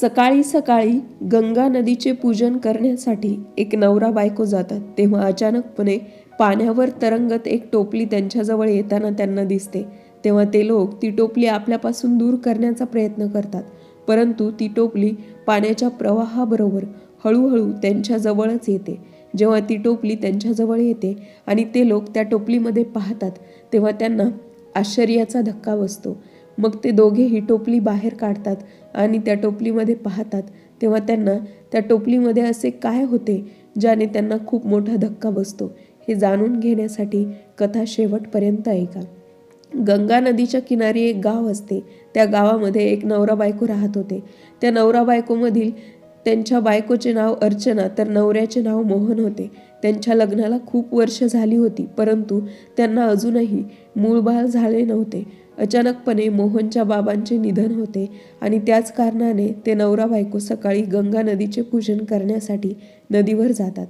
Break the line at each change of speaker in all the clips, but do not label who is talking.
सकाळी सकाळी गंगा नदीचे पूजन करण्यासाठी एक नवरा बायको जातात. तेव्हा अचानकपणे पाण्यावर तरंगत एक टोपली त्यांच्याजवळ येताना त्यांना दिसते. तेव्हा ते लोक ती टोपली आपल्यापासून दूर करण्याचा प्रयत्न करतात. परंतु ती टोपली पाण्याच्या प्रवाहाबरोबर हळूहळू त्यांच्याजवळच येते. जेव्हा ती टोपली त्यांच्याजवळ येते आणि ते लोक त्या टोपलीमध्ये पाहतात तेव्हा त्यांना आश्चर्याचा धक्का बसतो. मग ते दोघेही टोपली बाहेर काढतात आणि त्या टोपलीमध्ये पाहतात. तेव्हा त्यांना त्या टोपलीमध्ये असे काय होते ज्याने त्यांना खूप मोठा धक्का बसतो? हे जाणून घेण्यासाठी कथा शेवटपर्यंत ऐका. गंगा नदीच्या किनारी एक गाव असते. त्या गावामध्ये एक नवरा बायको राहत होते. त्या नवरा बायकोमधील त्यांच्या बायकोचे नाव अर्चना तर नवऱ्याचे नाव मोहन होते. त्यांच्या लग्नाला खूप वर्ष झाली होती परंतु त्यांना अजूनही मूळ बाळ झाले नव्हते. अचानकपणे मोहनच्या बाबांचे निधन होते आणि त्याच कारणाने ते नवरा बायको सकाळी गंगा नदीचे पूजन करण्यासाठी नदीवर जातात.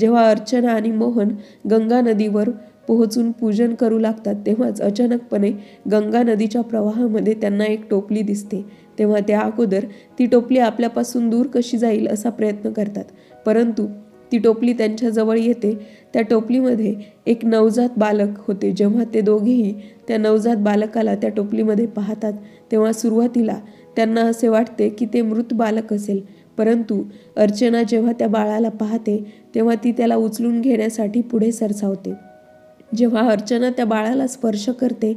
जेव्हा अर्चना आणि मोहन गंगा नदीवर पोहोचून पूजन करू लागतात तेव्हाच अचानकपणे गंगा नदीच्या प्रवाहामध्ये त्यांना एक टोपली दिसते. तेव्हा त्या अगोदर ती टोपली आपल्यापासून दूर कशी जाईल असा प्रयत्न करतात. परंतु ती टोपली त्यांच्याजवळ येते. त्या टोपलीमध्ये एक नवजात बालक होते. जेव्हा ते दोघेही त्या नवजात बालकाला त्या टोपलीमध्ये पाहतात तेव्हा सुरुवातीला त्यांना असे वाटते की ते मृत बालक असेल. परंतु अर्चना जेव्हा त्या बाळाला पाहते तेव्हा ती त्याला उचलून घेण्यासाठी पुढे सरसावते. जेव्हा अर्चना त्या बाळाला स्पर्श करते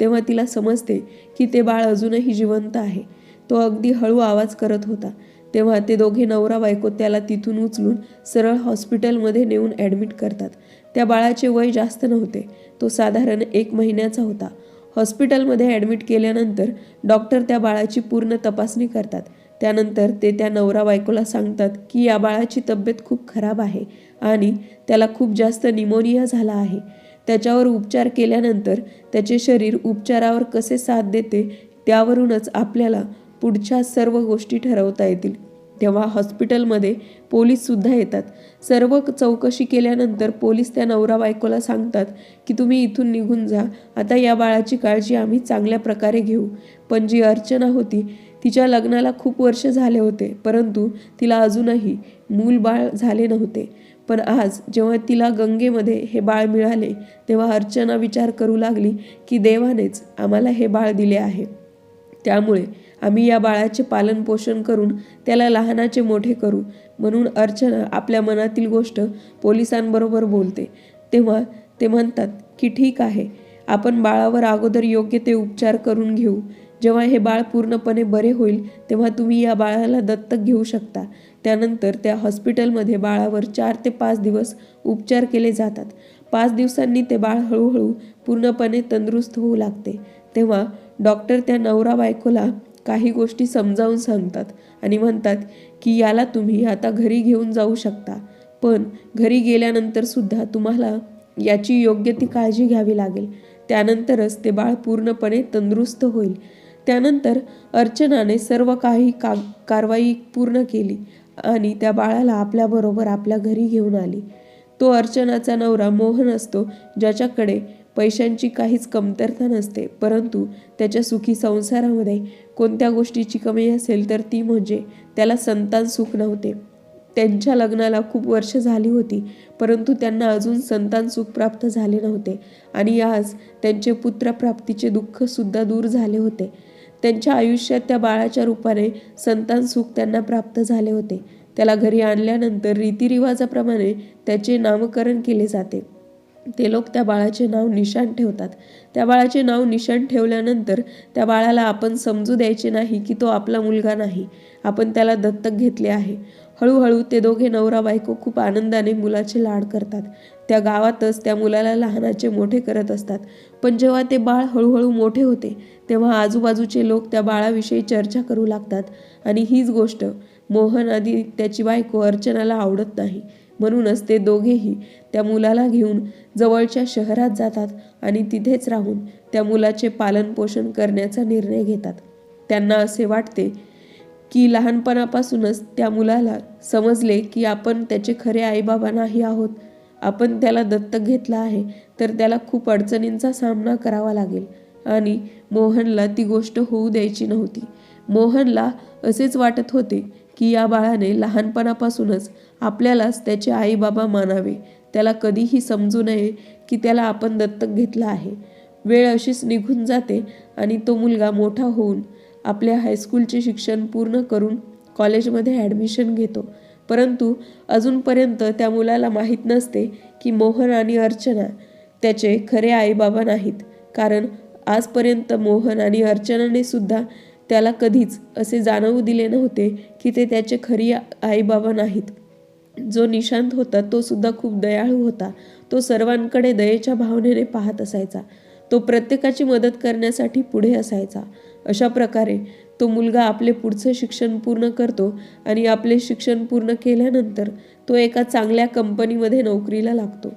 तेव्हा तिला समजते की ते बाळ अजूनही जिवंत आहे. तो अगदी हळू आवाज करत होता. तेव्हा ते दोघे नवरा बायको त्याला तिथून उचलून सरळ हॉस्पिटलमध्ये नेऊन ॲडमिट करतात. त्या बाळाचे वय जास्त नव्हते. तो साधारण एक महिन्याचा होता. हॉस्पिटलमध्ये ॲडमिट केल्यानंतर डॉक्टर त्या बाळाची पूर्ण तपासणी करतात. त्यानंतर ते त्या नवरा बायकोला सांगतात की या बाळाची तब्येत खूप खराब आहे आणि त्याला खूप जास्त निमोनिया झाला आहे. त्याच्यावर उपचार केल्यानंतर त्याचे शरीर उपचारावर कसे साथ देते त्यावरूनच आपल्याला पुढच्या सर्व गोष्टी ठरवता येतील. तेव्हा हॉस्पिटलमध्ये पोलीससुद्धा येतात. सर्व चौकशी केल्यानंतर पोलीस त्या नवरा बायकोला सांगतात की तुम्ही इथून निघून जा. आता या बाळाची काळजी आम्ही चांगल्या प्रकारे घेऊ. पण जी अर्चना होती तिच्या लग्नाला खूप वर्ष झाले होते परंतु तिला अजूनही मूल बाळ झाले नव्हते. पण आज जेव्हा तिला गंगेमध्ये हे बाळ मिळाले तेव्हा अर्चना विचार करू लागली की देवानेच आम्हाला हे बाळ दिले आहे. त्यामुळे आम्ही या बाळाचे पालनपोषण करून त्याला लहानाचे मोठे करू म्हणून अर्चना आपल्या मनातील गोष्ट पोलिसांबरोबर बोलते. तेव्हा ते म्हणतात की ठीक आहे आपण बाळावर अगोदर योग्य ते उपचार करून घेऊ. जेव्हा हे बाळ पूर्णपणे बरे होईल तेव्हा तुम्ही या बाळाला दत्तक घेऊ शकता. त्यानंतर त्या हॉस्पिटलमध्ये बाळावर चार ते पाच दिवस उपचार केले जातात. पाच दिवसांनी ते बाळ हळूहळू पूर्णपणे तंदुरुस्त होऊ लागते. तेव्हा डॉक्टर त्या नवरा बायकोला काही गोष्टी समजावून सांगतात आणि म्हणतात की याला तुम्ही आता घरी घेऊन जाऊ शकता. पण घरी गेल्यानंतर सुद्धा तुम्हाला याची योग्य ती काळजी घ्यावी लागेल. त्यानंतरच ते बाळ पूर्णपणे तंदुरुस्त होईल. त्यानंतर अर्चनाने सर्व काही का कारवाई पूर्ण केली आणि त्या बाळाला आपल्याबरोबर आपल्या घरी घेऊन आली. तो अर्चनाचा नवरा मोहन असतो ज्याच्याकडे पैशांची काहीच कमतरता नसते परंतु त्याच्या सुखी संसारामध्ये कोणत्या गोष्टीची कमी असेल तर ती म्हणजे त्याला संतान सुख नव्हते. त्यांच्या लग्नाला खूप वर्ष झाली होती परंतु त्यांना अजून संतान सुख प्राप्त झाले नव्हते आणि आज त्यांचे पुत्रप्राप्तीचे दुःखसुद्धा दूर झाले होते. त्यांच्या आयुष्यात त्या बाळाच्या रूपाने संतान सुख त्यांना प्राप्त झाले होते. त्याला घरी आणल्यानंतर रीतिरिवाजाप्रमाणे त्याचे नामकरण केले जाते. ते लोक त्या बाळाचे नाव निशाण ठेवतात. त्या बाळाचे नाव निशाण ठेवल्यानंतर त्या बाळाला आपण समजू द्यायचे नाही की तो आपला मुलगा नाही. आपण त्याला दत्तक घेतले आहे. हळूहळू ते दोघे नवरा बायको खूप आनंदाने मुलाचे लाड करतात. त्या गावातच त्या मुलाला लहानाचे मोठे करत असतात. पण जेव्हा ते बाळ हळूहळू मोठे होते तेव्हा आजूबाजूचे लोक त्या बाळाविषयी चर्चा करू लागतात. आणि हीच गोष्ट मोहन आधी त्याची बायको अर्चनाला आवडत नाही. म्हणूनच ते दोघेही. त्या मुलाला घेऊन जवळच्या शहरात जातात आणि तिथेच राहून त्या मुलाचे पालनपोषण करण्याचा निर्णय घेतात. त्यांना असे वाटते की लहानपणापासूनच त्या मुलाला समजले की आपण त्याचे खरे आईबाबा नाही आहोत. आपण त्याला दत्तक घेतला आहे तर त्याला खूप अडचणींचा सामना करावा लागेल. आणि मोहनला ती गोष्ट होऊ द्यायची नव्हती. मोहनला असेच वाटत होते की या बाळाने लहानपणापासूनच आपल्यालाच त्याचे आईबाबा मानावे. त्याला कधीही समजू नये की त्याला आपण दत्तक घेतलं आहे. वेळ अशीच निघून जाते आणि तो मुलगा मोठा होऊन आपल्या हायस्कूलचे शिक्षण पूर्ण करून कॉलेजमध्ये ॲडमिशन घेतो. परंतु अजूनपर्यंत त्या मुलाला माहीत नसते की मोहन आणि अर्चना त्याचे खरे आईबाबा नाहीत. कारण आजपर्यंत मोहन आणि अर्चनाने सुद्धा त्याला कधीच असे जाणवू दिले नव्हते की ते त्याचे खरी आईबाबा नाहीत. जो निशांत होता तो सुद्धा खूप दयाळू होता. तो सर्वांकडे दयेच्या भावनेने पाहत असायचा. तो प्रत्येकाची मदत करण्यासाठी पुढे असायचा. अशा प्रकारे तो मुलगा आपले पुढचं शिक्षण पूर्ण करतो आणि आपले शिक्षण पूर्ण केल्यानंतर तो एका चांगल्या कंपनीमध्ये नोकरीला लागतो.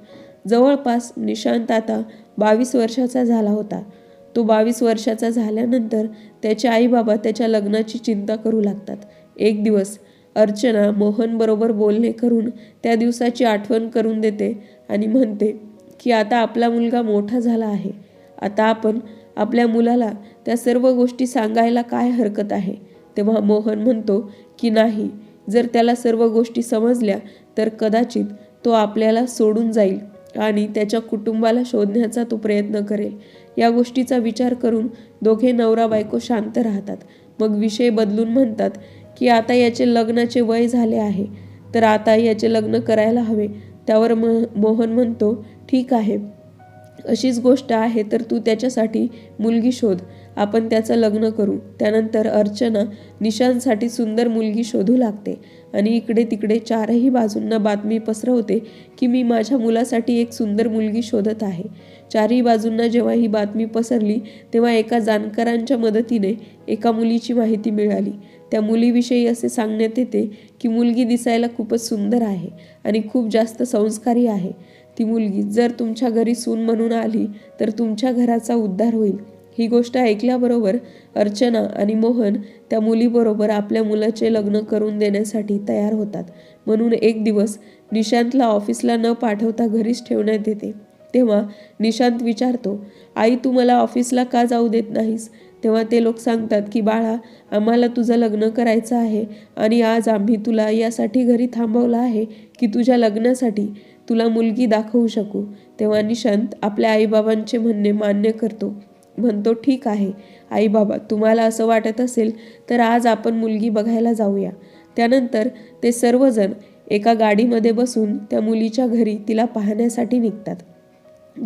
जवळपास निशांत आता बावीस वर्षाचा झाला होता. तो बावीस वर्षाचा झाल्यानंतर त्याचे आई बाबा त्याच्या लग्नाची चिंता करू लागतात. एक दिवस अर्चना मोहनबरोबर बोलणे करून त्या दिवसाची आठवण करून देते आणि म्हणते की आता आपला मुलगा मोठा झाला आहे. आता आपण आपल्या मुलाला त्या सर्व गोष्टी सांगायला काय हरकत आहे? तेव्हा मोहन म्हणतो की नाही जर त्याला सर्व गोष्टी समजल्या तर कदाचित तो आपल्याला सोडून जाईल आणि त्याच्या कुटुंबाला शोधण्याचा तो प्रयत्न करेल. या गोष्टीचा विचार करून दोघे नवरा बायको शांत राहतात. मग विषय बदलून म्हणतात की आता याचे लग्नाचे वय झाले आहे. तर आता याचे लग्न करायला हवे. त्यावर म मोहन म्हणतो ठीक आहे. अशीच गोष्ट आहे तर तू त्याच्यासाठी मुलगी शोध. आपण त्याचं लग्न करू. त्यानंतर अर्चना निशांसाठी सुंदर मुलगी शोधू लागते. आणि इकडे तिकडे चारही बाजूंना बातमी पसरवते की मी माझ्या मुलासाठी एक सुंदर मुलगी शोधत आहे. चारही बाजूंना जेव्हा ही बातमी पसरली तेव्हा एका जाणकारांच्या मदतीने एका मुलीची माहिती मिळाली. त्या मुलीविषयी असे सांगण्यात येते की मुलगी दिसायला खूपच सुंदर आहे आणि खूप जास्त संस्कारी आहे. ती मुलगी जर तुमच्या घरी सून म्हणून आली तर तुमच्या घराचा उद्धार होईल. ही गोष्ट ऐकल्याबरोबर अर्चना आणि मोहन त्या मुलीबरोबर आपल्या मुलाचे लग्न करून देण्यासाठी तयार होतात. म्हणून एक दिवस निशांतला ऑफिसला न पाठवता घरीच ठेवण्यात येते. तेव्हा निशांत विचारतो आई तू मला ऑफिसला का जाऊ देत नाहीस? तेव्हा ते लोक सांगतात की बाळा आम्हाला तुझं लग्न करायचं आहे आणि आज आम्ही तुला यासाठी घरी थांबवलं आहे की तुझ्या लग्नासाठी तुला मुलगी दाखवू शकू. तेव्हा निशांत आपल्या आईबाबांचे म्हणणे मान्य करतो. म्हणतो ठीक आहे आई बाबा तुम्हाला असं वाटत असेल तर आज आपण मुलगी बघायला जाऊया. त्यानंतर ते सर्वजण एका गाडीमध्ये बसून त्या मुलीच्या घरी तिला पाहण्यासाठी निघतात.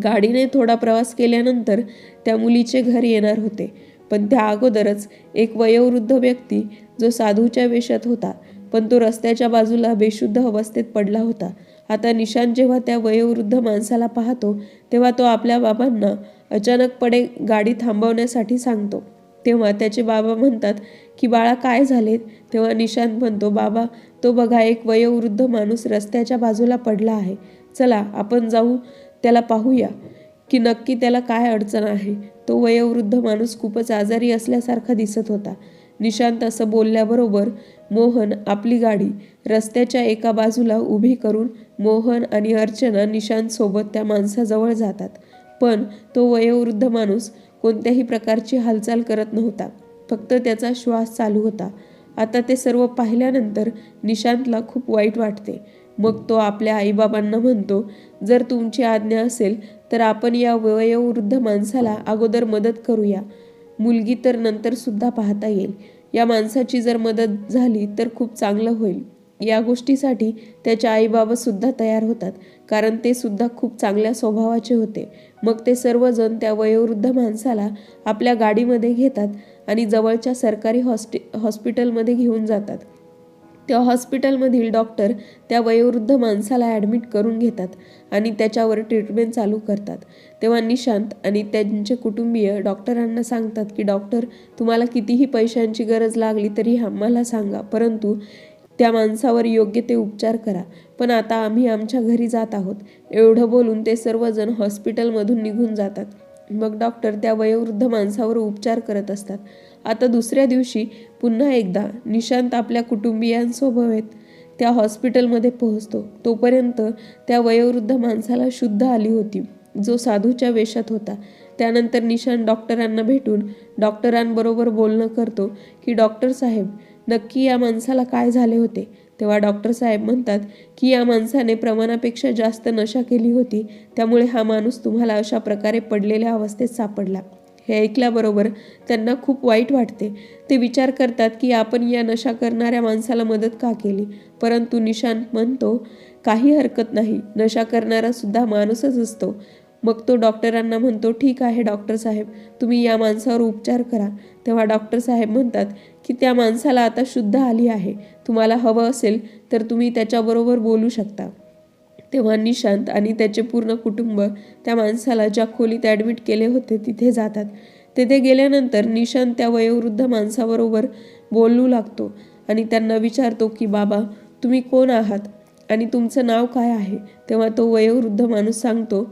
गाडीने थोडा प्रवास केल्यानंतर त्या मुलीचे घर येणार होते. पण त्या अगोदरच एक वयोवृद्ध व्यक्ती जो साधूच्या वेशात होता पण तो रस्त्याच्या बाजूला बेशुद्ध अवस्थेत पडला होता. आता निशांत जेव्हा त्या वयोवृद्ध माणसाला पाहतो तेव्हा तो आपल्या बाबांना अचानकपणे गाडी थांबवण्यासाठी सांगतो. तेव्हा त्याचे बाबा म्हणतात की बाळा काय झालेत? तेव्हा निशांत म्हणतो बाबा तो बघा एक वयोवृद्ध माणूस रस्त्याच्या बाजूला पडला आहे. चला आपण जाऊ त्याला पाहूया की नक्की त्याला काय अडचण आहे. तो वयोवृद्ध माणूस खूपच आजारी असल्यासारखा दिसत होता. निशांत असं बोलल्याबरोबर मोहन आपली गाडी रस्त्याच्या एका बाजूला उभी करून मोहन आणि अर्चना निशांत सोबत त्या माणसाजवळ जातात. पण तो वयोवृद्ध माणूस कोणत्याही प्रकारची हालचाल करत नव्हता. फक्त त्याचा श्वास चालू होता. आता ते सर्व पाहिल्यानंतर निशांतला खूप वाईट वाटते. मग तो आपल्या आईबाबांना म्हणतो जर तुमची आज्ञा असेल तर आपण या वयोवृद्ध माणसाला अगोदर मदत करूया. मुलगी तर नंतर सुद्धा पाहता येईल. या माणसाची जर मदत झाली तर खूप चांगलं होईल. या गोष्टीसाठी त्याच्या आईबाबा सुद्धा तयार होतात. कारण ते सुद्धा खूप चांगल्या स्वभावाचे होते. मग ते सर्वजण त्या वयोवृद्ध माणसाला आपल्या गाडीमध्ये घेतात आणि जवळच्या सरकारी हॉस्टि हॉस्पिटलमध्ये घेऊन जातात. त्या हॉस्पिटलमधील डॉक्टर त्या वयोवृद्ध माणसाला ॲडमिट करून घेतात आणि त्याच्यावर ट्रीटमेंट चालू करतात. तेव्हा निशांत आणि त्यांचे कुटुंबीय डॉक्टरांना सांगतात की डॉक्टर तुम्हाला कितीही पैशांची गरज लागली तरी आम्हाला सांगा परंतु त्या माणसावर योग्य ते उपचार करा. पण आता आम्ही आमच्या घरी जात आहोत एवढं बोलून ते सर्वजण हॉस्पिटलमधून निघून जातात. मग डॉक्टर त्या वयोवृद्ध माणसावर उपचार करत असतात. आता दुसऱ्या दिवशी पुन्हा एकदा निशांत आपल्या कुटुंबियांसोबत त्या हॉस्पिटलमध्ये पोहोचतो. तोपर्यंत त्या वयोवृद्ध माणसाला शुद्ध आली होती जो साधूच्या वेशात होता. त्यानंतर निशांत डॉक्टरांना भेटून डॉक्टरांबरोबर बोलणं करतो की डॉक्टर साहेब नक्की या माणसाला काय झाले होते? तेव्हा डॉक्टर साहेब म्हणतात की या माणसाने प्रमाणापेक्षा जास्त नशा केली होती. त्यामुळे हा माणूस तुम्हाला अशा प्रकारे पडलेल्या अवस्थेत सापडला. हे ऐकल्याबरोबर त्यांना खूप वाईट वाटते. ते विचार करतात की आपण या नशा करणाऱ्या माणसाला मदत का केली? परंतु निशांत म्हणतो काही हरकत नाही. नशा करणारा सुद्धा माणूसच असतो. मग तो डॉक्टरांना म्हणतो ठीक आहे डॉक्टर साहेब. तुम्ही या माणसावर उपचार करा. तेव्हा डॉक्टर साहेब म्हणतात की त्या माणसाला आता शुद्ध आली आहे. तुम्हाला हवं असेल तर तुम्ही त्याच्याबरोबर बोलू शकता. तेव्हा निशांत आणि त्याचे पूर्ण कुटुंब त्या माणसाला ज्या खोलीत ॲडमिट केले होते तिथे जातात. तेथे गेल्यानंतर निशांत त्या वयोवृद्ध माणसाबरोबर बोलू लागतो आणि त्यांना विचारतो की बाबा तुम्ही कोण आहात आणि तुमचं नाव काय आहे? तेव्हा तो वयोवृद्ध माणूस सांगतो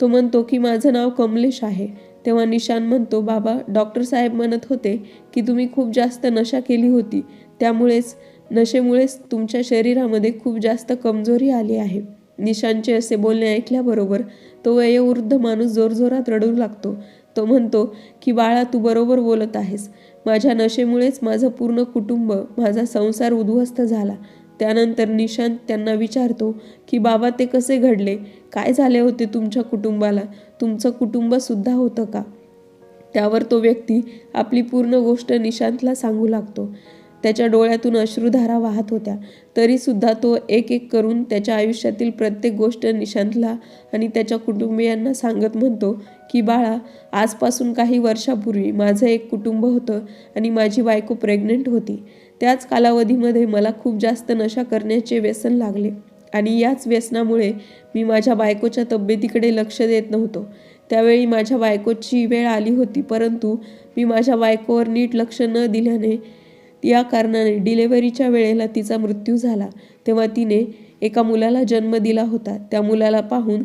तो म्हणतो की माझं नाव कमलेश आहे. तेव्हा निशान म्हणतो बाबा डॉक्टर साहेब म्हणत होते की तुम्ही खूप जास्त नशा केली होती. त्यामुळेच नशेमुळेच तुमच्या शरीरामध्ये खूप जास्त कमजोरी आली आहे. निशांचे असे बोलणे ऐकल्याबरोबर तो वयोवृद्ध माणूस जोरजोरात रडू लागतो. तो म्हणतो की बाळा तू बरोबर बोलत आहेस. माझ्या नशेमुळेच माझं पूर्ण कुटुंब माझा संसार उद्ध्वस्त झाला. त्यानंतर निशांत त्यांना विचारतो की बाबा ते कसे घडले? काय झाले होते तुमच्या कुटुंबाला? तुमचं कुटुंबसुद्धा होतं का? त्यावर तो व्यक्ती आपली पूर्ण गोष्ट निशांतला सांगू लागतो. त्याच्या डोळ्यातून अश्रुधारा वाहत होत्या. तरीसुद्धा तो एक एक करून त्याच्या आयुष्यातील प्रत्येक गोष्ट निशांतला आणि त्याच्या कुटुंबियांना सांगत म्हणतो की बाळा आजपासून काही वर्षापूर्वी माझं एक कुटुंब होतं आणि माझी बायको प्रेग्नंट होती. त्याच कालावधीमध्ये मला खूप जास्त नशा करण्याचे व्यसन लागले आणि याच व्यसनामुळे मी माझ्या बायकोच्या तब्येतीकडे लक्ष देत नव्हतो. त्यावेळी माझ्या बायकोची वेळ आली होती परंतु मी माझ्या बायकोवर नीट लक्ष न दिल्याने या कारणाने डिलेवरीच्या वेळेला तिचा मृत्यू झाला. तेव्हा तिने एका मुलाला जन्म दिला होता. त्या मुलाला पाहून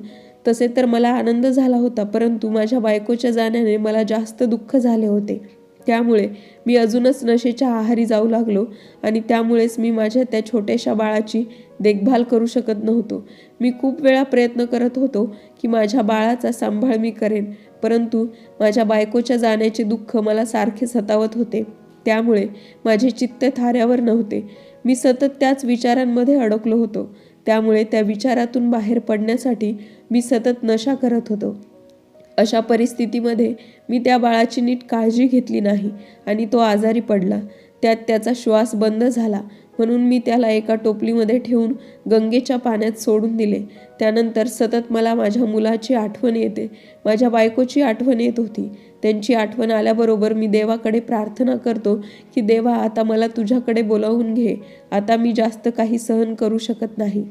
तसे तर मला आनंद झाला होता परंतु माझ्या बायकोच्या जाण्याने मला जास्त दुःख झाले होते. त्यामुळे मी अजूनच नशेच्या आहारी जाऊ लागलो आणि त्यामुळेच मी माझ्या त्या छोट्याशा बाळाची देखभाल करू शकत नव्हतो. मी खूप वेळा प्रयत्न करत होतो की माझ्या बाळाचा सांभाळ मी करेन परंतु माझ्या बायकोच्या जाण्याचे दुःख मला सारखे सतावत होते. त्यामुळे माझे चित्त थाऱ्यावर नव्हते. मी सतत त्याच विचारांमध्ये अडकलो होतो. त्यामुळे त्या विचारातून बाहेर पडण्यासाठी मी सतत नशा करत होतो. अशा परिस्थितीमध्ये मी त्या बाळाची नीट काळजी घेतली नाही आणि तो आजारी पडला. त्यात त्याचा श्वास बंद झाला म्हणून मी त्याला एका टोपलीमध्ये ठेवून गंगेच्या पाण्यात सोडून दिले. त्यानंतर सतत मला माझ्या मुलाची आठवण येते. माझ्या बायकोची आठवण येत होती. त्यांची आठवण आल्याबरोबर मी देवाकडे प्रार्थना करतो की देवा आता मला तुझ्याकडे बोलावून घे. आता मी जास्त काही सहन करू शकत नाही.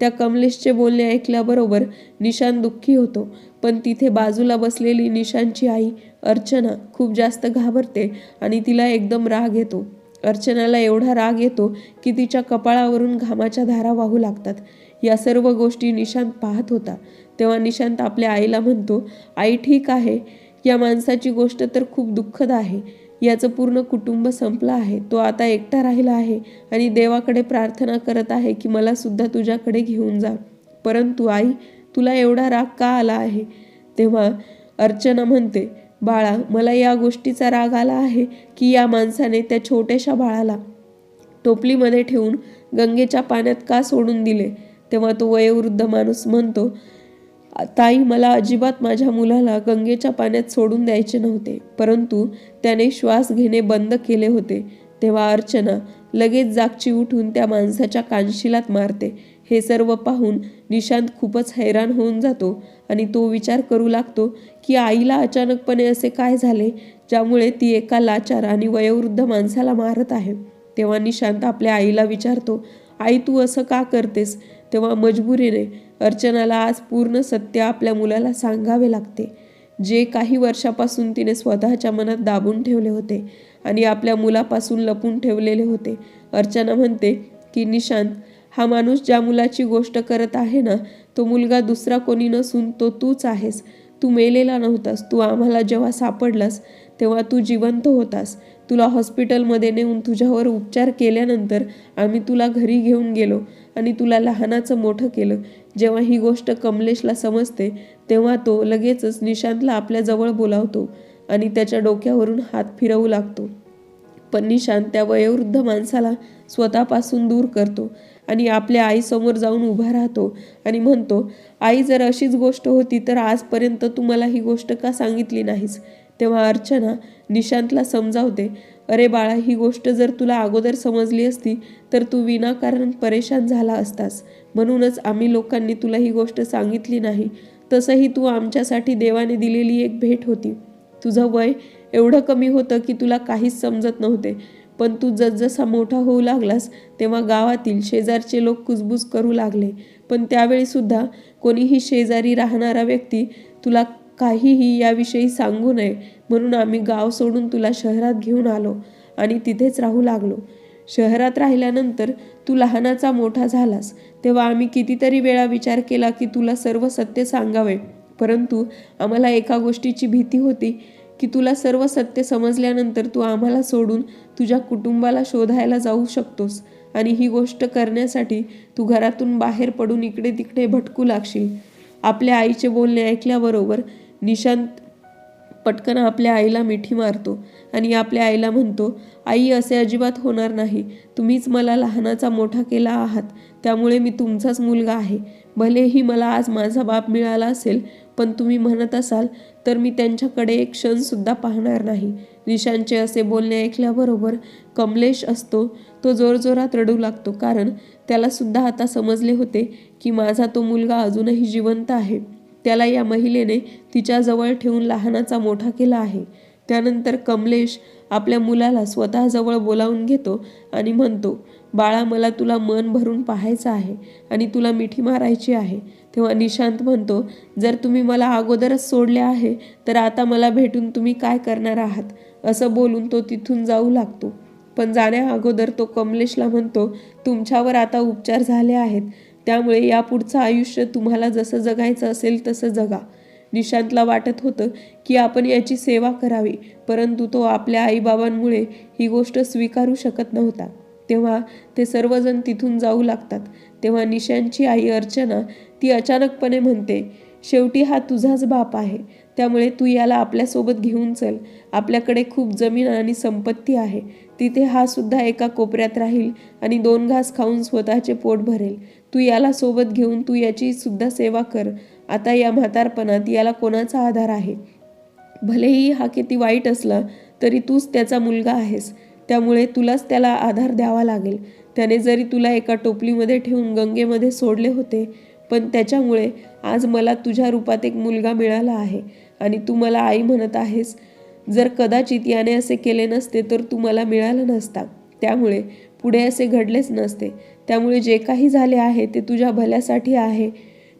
त्या कमलेशचे बोलणे ऐकल्याबरोबर निशान दुःखी होतो. पण तिथे बाजूला बसलेली निशांची आई अर्चना खूप जास्त घाबरते आणि तिला एकदम राग येतो. अर्चनाला एवढा राग येतो की तिच्या कपाळावरून घामाच्या धारा वाहू लागतात. या सर्व गोष्टी निशांत पाहत होता. तेव्हा निशांत आपल्या आईला म्हणतो आई ठीक आहे. या माणसाची गोष्ट तर खूप दुःखद आहे. याचं पूर्ण कुटुंब संपलं आहे. तो आता एकटा राहिला आहे आणि देवाकडे प्रार्थना करत आहे की मला सुद्धा तुझ्याकडे घेऊन जा. परंतु आई तुला एवढा राग का आला आहे? तेव्हा अर्चना म्हणते बाळा मला या गोष्टीचा राग आला आहे की या माणसाने त्या छोट्याशा बाळाला टोपलीमध्ये ठेवून गंगेच्या पाण्यात का सोडून दिले? तेव्हा तो वयोवृद्ध माणूस म्हणतो ताई मला अजिबात माझ्या मुलाला गंगेच्या पाण्यात सोडून द्यायचे नव्हते परंतु त्याने श्वास घेणे बंद केले होते. तेव्हा अर्चना लगेच जागची उठून त्या माणसाच्या कानशिलात मारते. हे सर्व पाहून निशांत खूपच हैराण होऊन जातो आणि तो विचार करू लागतो की आईला अचानकपणे असे काय झाले ज्यामुळे ती एका लाचार आणि वयोवृद्ध माणसाला मारत आहे. तेव्हा निशांत आपल्या आईला विचारतो आई तू असं का करतेस? तेव्हा मजबुरीने अर्चनाला आज पूर्ण सत्य आपल्या मुलाला सांगावे लागते. जे काही वर्षापासून तिने स्वतःच्या मनात दाबून ठेवले होते आणि आपल्या मुलापासून लपून ठेवलेले होते. अर्चना म्हणते की निशांत हा माणूस ज्या मुलाची गोष्ट करत आहे ना तो मुलगा दुसरा कोणी नसून तो तूच आहेस. तू मेलेला नव्हतास. तू आम्हाला जेव्हा सापडलास तेव्हा तू जिवंत होतास. तुला हॉस्पिटलमध्ये नेऊन तुझ्यावर उपचार केल्यानंतर आम्ही तुला घरी घेऊन गेलो आणि तुला लहानाचं मोठं केलं. जेव्हा ही गोष्ट कमलेशला समजते तेव्हा तो लगेचच निशांतला आपल्याजवळ बोलावतो आणि त्याच्या डोक्यावरून हात फिरवू लागतो. पण निशांत त्या वयोवृद्ध माणसाला स्वतःपासून दूर करतो आणि आपल्या आईसमोर जाऊन उभा राहतो आणि म्हणतो आई जर अशीच गोष्ट होती तर आजपर्यंत तू मला ही गोष्ट का सांगितली नाहीस? तेव्हा अर्चना निशांतला समजावते अरे बाळा ही गोष्ट जर तुला अगोदर समजली असती तर तू विनाकारण परेशान झाला असतास. म्हणूनच आम्ही लोकांनी तुला ही गोष्ट सांगितली नाही. तसंही तू आमच्यासाठी देवाने दिलेली एक भेट होती. तुझं वय एवढं कमी होतं की तुला काहीच समजत नव्हते. पण तू जसजसा मोठा होऊ लागलास तेव्हा गावातील शेजारचे लोक कुजबूज करू लागले. पण त्यावेळीसुद्धा कोणीही शेजारी राहणारा व्यक्ती तुला काहीही याविषयी सांगू नये म्हणून आम्ही गाव सोडून तुला शहरात घेऊन आलो आणि तिथेच राहू लागलो. शहरात राहिल्यानंतर तू लहानाचा मोठा झालास. तेव्हा आम्ही कितीतरी वेळा विचार केला की तुला सर्व सत्य सांगावे. परंतु आम्हाला एका गोष्टीची भीती होती की तुला सर्व सत्य समजल्यानंतर तू आम्हाला सोडून तुझ्या कुटुंबाला शोधायला जाऊ शकतोस आणि ही गोष्ट करण्यासाठी तू घरातून बाहेर पडून इकडे तिकडे भटकू लागशील. आपल्या आईचे बोलणे ऐकल्याबरोबर निशांत पटकन आपल्या आईला मिठी मारतो आणि आपल्या आईला म्हणतो आई असे अजिबात होणार नाही. तुम्हीच मला लहानाचा मोठा केला आहात. त्यामुळे मी तुमचाच मुलगा आहे. भलेही मला आज माझा बाप मिळाला असेल पण तुम्ही म्हणत असाल तर मी त्यांच्याकडे एक क्षणसुद्धा पाहणार नाही. निशांचे असे बोलणे ऐकल्याबरोबर कमलेश असतो. तो जोरजोरात रडू लागतो कारण त्यालासुद्धा आता समजले होते की माझा तो मुलगा अजूनही जिवंत आहे. त्याला या महिलेने तिच्याजवळ ठेवून लहानाचा मोठा केला आहे. त्यानंतर कमलेश आपल्या मुलाला स्वतःजवळ बोलावून घेतो आणि म्हणतो बाळा मला तुला मन भरून पाहायचं आहे आणि तुला मिठी मारायची आहे. तेव्हा निशांत म्हणतो जर तुम्ही मला अगोदरच सोडले आहे तर आता मला भेटून तुम्ही काय करणार आहात? असं बोलून तो तिथून जाऊ लागतो. पण जाण्या अगोदर तो कमलेशला म्हणतो तुमच्यावर आता उपचार झाले आहेत. त्यामुळे यापुढचं आयुष्य तुम्हाला जसं जगायचं असेल तसं जगा. निशांतला वाटत होतं की आपण याची सेवा करावी परंतु तो आपल्या आईबाबांमुळे ही गोष्ट स्वीकारू शकत नव्हता. तेव्हा ते सर्वजण तिथून जाऊ लागतात. तेव्हा निशांतची आई अर्चना ती अचानकपणे म्हणते शेवटी हा तुझाच बाप आहे. त्यामुळे तू याला आपल्यासोबत घेऊन चल. आपल्याकडे खूप जमीन आणि संपत्ती आहे. तिथे हा सुद्धा एका कोपऱ्यात राहील आणि दोन घास खाऊन स्वतःचे पोट भरेल. तू याला सोबत घेऊन तू याची सुद्धा सेवा कर. आता या म्हातारपणात याला कोणाचा आधार आहे? भलेही हा किती वाईट असला तरी तूच त्याचा मुलगा आहेस. त्यामुळे तुलाच त्याला आधार द्यावा लागेल. त्याने जरी तुला एका टोपलीमध्ये ठेवून गंगेमध्ये सोडले होते पण त्याच्यामुळे आज मला तुझ्या रूपात एक मुलगा मिळाला आहे आणि तू मला आई म्हणत आहेस. जर कदाचित याने असे केले नसते तर तू मला मिळाला नसता. त्यामुळे पुढे असे घडलेच नसते. त्यामुळे जे काही झाले आहे ते तुझ्या भल्यासाठी आहे.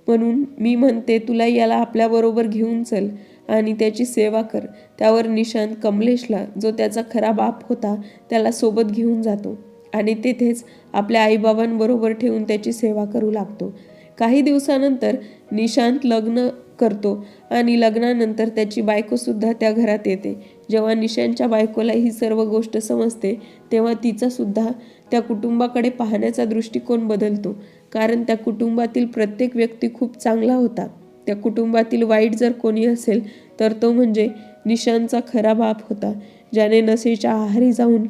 म्हणून मी म्हणते तुला याला आपल्याबरोबर घेऊन चल आणि त्याची सेवा कर. त्यावर निशांत कमलेशला जो त्याचा खरा बाप होता त्याला सोबत घेऊन जातो आणि तेथेच आपल्या आईबाबांबरोबर ठेवून त्याची सेवा करू लागतो. काही दिवसानंतर निशांत लग्न करतो आणि लग्नानंतर त्याची बायकोसुद्धा त्या घरात येते. जेव्हा निशांतच्या बायकोला ही सर्व गोष्ट समजते तेव्हा तिचासुद्धा त्या कुटुंबाकडे पाहण्याचा दृष्टिकोन बदलतो. कारण त्या कुटुंबातील प्रत्येक व्यक्ती खूप चांगला होता. त्या कुटुंबातील वाईट जर कोणी असेल तर तो म्हणजे निशांचा खरा बाप होता ज्याने नशेच्या आहारी जाऊन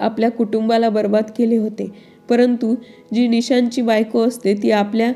आपल्या कुटुंबाला बर्बाद केले होते. परंतु जी निशांची बायको असते ती आपल्या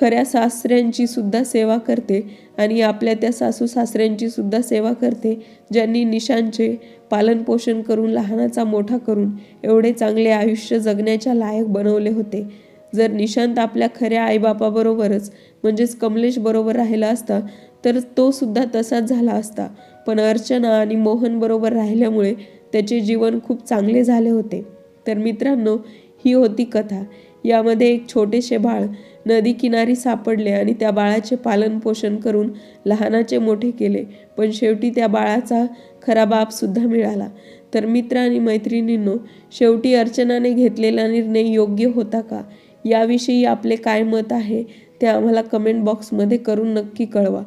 खऱ्या सासऱ्यांची सुद्धा सेवा करते आणि आपल्या त्या सासू सासऱ्यांची सुद्धा सेवा करते ज्यांनी निशांचे पालनपोषण करून लहानाचा मोठा करून एवढे चांगले आयुष्य जगण्याच्या लायक बनवले होते. जर निशांत आपल्या खऱ्या आईबापाबरोबरच म्हणजेच कमलेश बरोबर राहिला असता तर तो सुद्धा तसाच झाला असता. पण अर्चना आणि मोहन बरोबर राहिल्यामुळे त्याचे जीवन खूप चांगले झाले होते. तर मित्रांनो ही होती कथा. यामध्ये एक छोटेसे बाळ नदी किनारी सापडले आणि त्या बाळाचे पालनपोषण करून लहानाचे मोठे केले. पण शेवटी त्या बाळाचा खरा बापसुद्धा मिळाला. तर मित्र आणि मैत्रिणींनो शेवटी अर्चनाने घेतलेला निर्णय योग्य होता का? याविषयी आपले काय मत आहे ते आम्हाला कमेंट बॉक्समध्ये करून नक्की कळवा.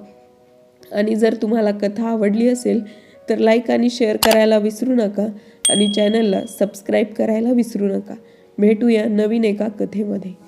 आणि जर तुम्हाला कथा आवडली असेल तर लाईक आणि शेअर करायला विसरू नका आणि चॅनलला सबस्क्राईब करायला विसरू नका. भेटूया नवीन एका कथेमध्ये.